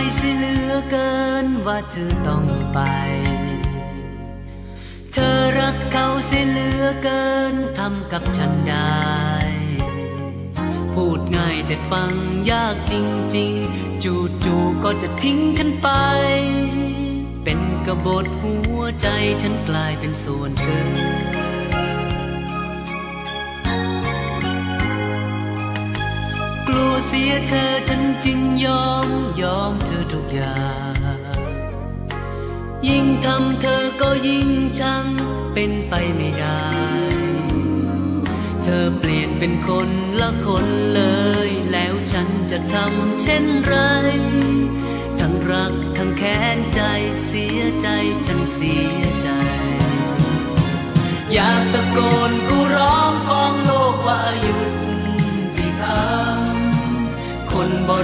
ายเสียเหลือเกินว่าเธอต้องไป เธอรักเขาเสียเหลือเกินทำกับฉันได้ พูดง่ายแต่ฟังยากจริงๆ จู่ๆก็จะทิ้งฉันไป เป็นกบฏหัวใจฉันกลายเป็นส่วนเกิน สียเธอฉันจึงยอมยอมเธอทุกอย่าง ยิ่งทำเธอก็ยิ่งชังเป็นไปไม่ได้ เธอเปลี่ยนเป็นคนละคนเลย แล้วฉันจะทำเช่นไร ทั้งรักทั้งแค้นใจเสียใจฉันเสียใจอย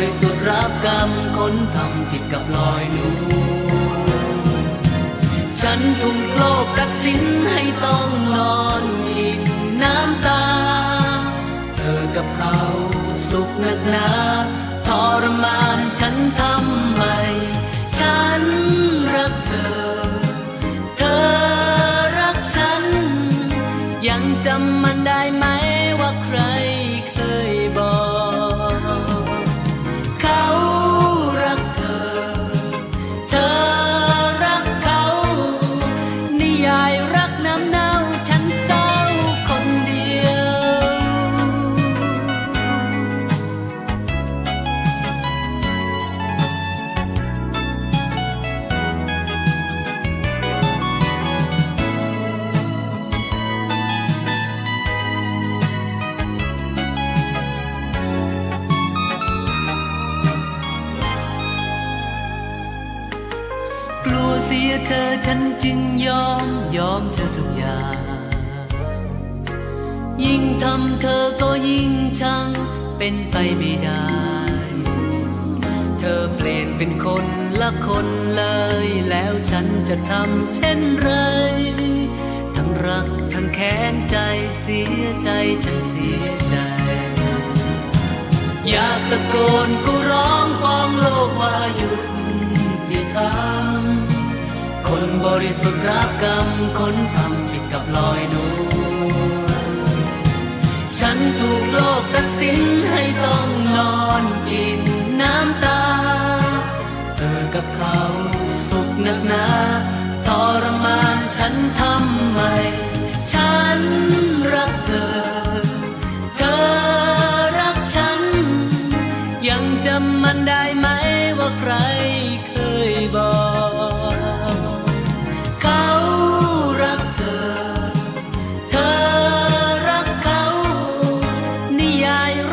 ริสุทธิ์รับกรรมคนทำผิดกับลอยนวลฉันถูกโลกตัดสินให้ต้องนอนกินน้ำตา เธอกับเขาสุขนักหนาทรมานฉันทำ สียเธอฉันจึงยอมยอมเธอทุกอย่าง ยิ่งทำเธอก็ยิ่งชังเป็นไปไม่ได้ เธอเปลี่ยนเป็นคนละคนเลย แล้วฉันจะทำเช่นไร ทั้งรักทั้งแค้นใจเสียใจฉันเสียใจ อยากตะโกนกูร้องฟ้องโลกว่าหยุดที่ทำ คนบริสุทธิ์รับกรรม คนทำผิดกับลอยนวลฉันถูกโลกตัดสินให้ต้องนอนกิน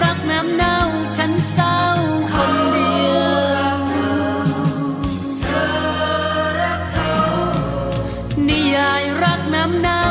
รักน้ำเน่าฉันเศร้าคนเดียว นิยายรักน้ำเน่า